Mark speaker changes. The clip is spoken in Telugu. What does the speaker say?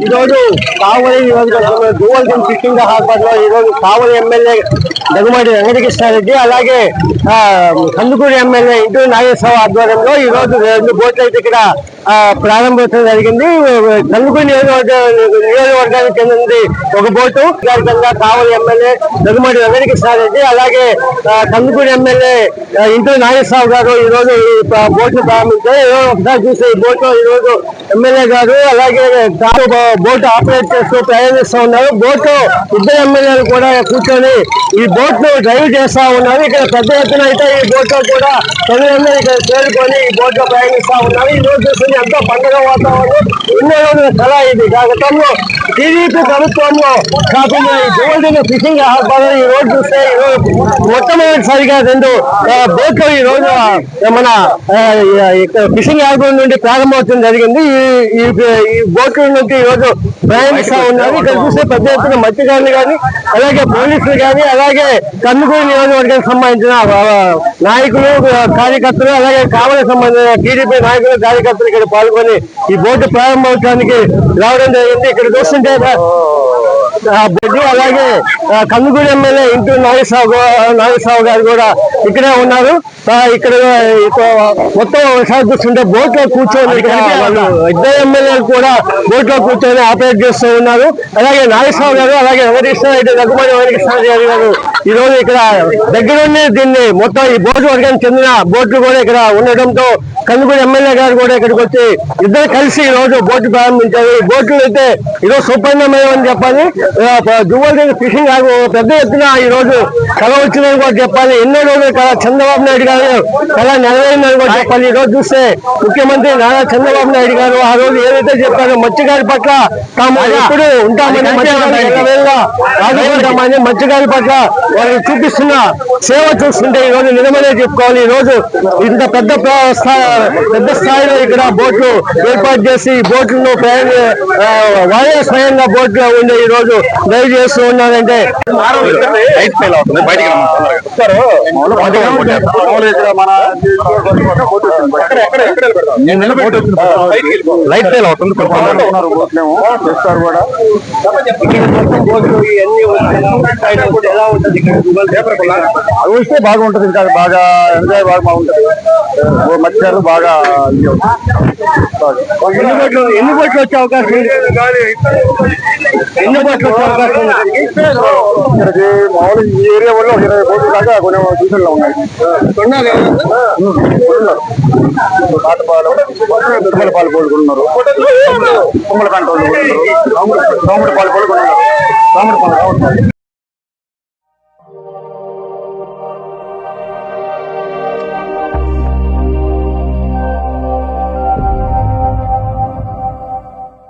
Speaker 1: ఈరోజు కావలి నియోజకవర్గంలో డూవల్ జిమ్ ఫిట్టింగ్ హాస్పిటల్లో ఈ కావలి ఎమ్మెల్యే దగ్గుమాటి వెంకటకృష్ణారెడ్డి అలాగే ఆ, కందుకూరు ఎమ్మెల్యే ఇంటూరు నాగేశ్వరరావు ఆధ్వర్యంలో ఈరోజు రెండు బోట్లు అయితే ఇక్కడ ప్రారంభోత్సవం జరిగింది. కందుకూరు నియోజకవర్గ నియోజకవర్గానికి చెందింది ఒక బోటు. అదేవిధంగా కావలి ఎమ్మెల్యే దగ్గుమడి వెంకటకృష్ణ రెడ్డి అలాగే ఆ, కందుకూరు ఎమ్మెల్యే ఇంటూ నాగేశ్వరరావు గారు ఈ రోజు ఈ బోట్లు ప్రారంభించారు. ఈ ఒకసారి చూస్తే ఈ బోటు ఈరోజు రోజు ఎమ్మెల్యే గారు అలాగే బోటు బోట్ ఆపరేట్ చేస్తూ ప్రయాణిస్తూ ఉన్నారు. బోట్ ఇద్దరు ఎమ్మెల్యేలు కూడా కూర్చొని ఈ బోట్ను డ్రైవ్ చేస్తా ఉన్నారు. ఇక్కడ పెద్ద ఎత్తున అయితే ఈ బోట్ కూడా ప్రజలందరూ ఇక్కడ చేరుకొని ఈ బోట్లో ప్రయాణిస్తా ఉన్నారు. ఈ రోజు చూస్తుంది ఎంతో పండుగ వాతావరణం. ఎన్నో రోజుల కళ ఇది గతంలో టీడీపీ ప్రభుత్వంలో కాకుండా ఈ గోల్డెన్ ఫిషింగ్ హార్బర్ ఈ రోజు చూస్తే ఈ రోజు మొట్టమొదటిసారిగా రెండు బోట్లు ఈ రోజు మన ఫిషింగ్ హార్బర్ నుండి ప్రారంభమవుతుంది జరిగింది. ఈ- ఈ బోట్ల నుండి ఈ రోజు ప్రయాణిస్తా ఉన్నారు. ఇక్కడ చూస్తే పెద్ద ఎత్తున మత్స్యకారులు కానీ అలాగే పోలీసులు కానీ అలాగే కందుకూరు నియోజకవర్గానికి సంబంధించిన నాయకులు కార్యకర్తలు అలాగే కావలకు సంబంధించిన టీడీపీ నాయకులు కార్యకర్తలు ఇక్కడ పాల్గొని ఈ బోర్డు ప్రారంభోత్సవానికి రావడం జరిగింది. ఇక్కడ చూస్తుంటే బొడ్డు అలాగే కందుకూరు ఎమ్మెల్యే ఇంటూ నాగేశ్వరరావు నాగేశ్వరరావు గారు కూడా ఇక్కడే ఉన్నారు. ఇక్కడ మొత్తం ఒకసారి చూస్తుంటే బోట్లో కూర్చొని ఇద్దరు ఎమ్మెల్యేలు కూడా బోట్లో కూర్చొని ఆపరేట్ చేస్తూ ఉన్నారు. అలాగే నాగేశ్వరరావు గారు అలాగే వెంకటేశ్వర రెడ్డి రఘుమణి వెంకటేశ్వర గారు ఈ రోజు ఇక్కడ దగ్గరుండి దీన్ని మొత్తం ఈ బోటు వర్గానికి చెందిన బోట్లు కూడా ఇక్కడ ఉండడంతో కందుకూరు ఎమ్మెల్యే గారు కూడా ఇక్కడికి వచ్చి ఇద్దరు కలిసి ఈ రోజు బోటు ప్రారంభించారు. ఈ బోట్లు అయితే ఈరోజు సుపరిణమయం అని చెప్పాలి. దువ్వల్ ఫిషింగ్ ఆగు పెద్ద ఎత్తున ఈ రోజు కళ వచ్చిందని కూడా చెప్పాలి. ఎన్నో రోజులు కళ చంద్రబాబు నాయుడు గారు కళ నెరవేరిందని కూడా చెప్పాలి. ఈ రోజు చూస్తే ముఖ్యమంత్రి నారా చంద్రబాబు నాయుడు గారు ఆ రోజు ఏదైతే చెప్పారో మత్స్యకారి పట్ల తాము ఎప్పుడు ఉంటామని మత్స్యకారి పట్ల వాళ్ళు చూపిస్తున్న సేవ చూస్తుంటే ఈ రోజు నిజమనే చెప్పుకోవాలి. ఈ రోజు ఇంత పెద్ద పెద్ద స్థాయిలో ఇక్కడ బోట్లు ఏర్పాటు చేసి ఈ బోట్లను ప్రయాణ ఆ, వాయు స్వయంగా బోట్లో ఉండే ఈ రోజు డ్రైవ్ చేస్తూ ఉన్నారంటే
Speaker 2: లైట్ ఫెయిల్ అవుతుంది.
Speaker 1: చేస్తారు కూడా. ఇవన్నీ ఎలా ఉంటుంది?
Speaker 2: అది వస్తే బాగుంటది ఇంకా బాగా ఎంజాయ్ బాగా బాగుంటది. మత్స్యకారులు బాగా
Speaker 1: ఎన్ని బోట్లు ఎన్ని బోట్లు వచ్చే అవకాశం ఎన్ని బోట్లు వచ్చే అవకాశం
Speaker 2: ఇక్కడికి మామూలు ఈ ఏరియా వల్ల ఒక ఇరవై బోట్లు దాకా కొన్ని సూచనలు ఉన్నాయి? కాటపాలెం తుమ్మలపాలు పోలుకున్నారు తుమ్మల కంట వాళ్ళు కొనున్నారు రాముడు పాలు పోలుకున్నారు రాముడు పాలు.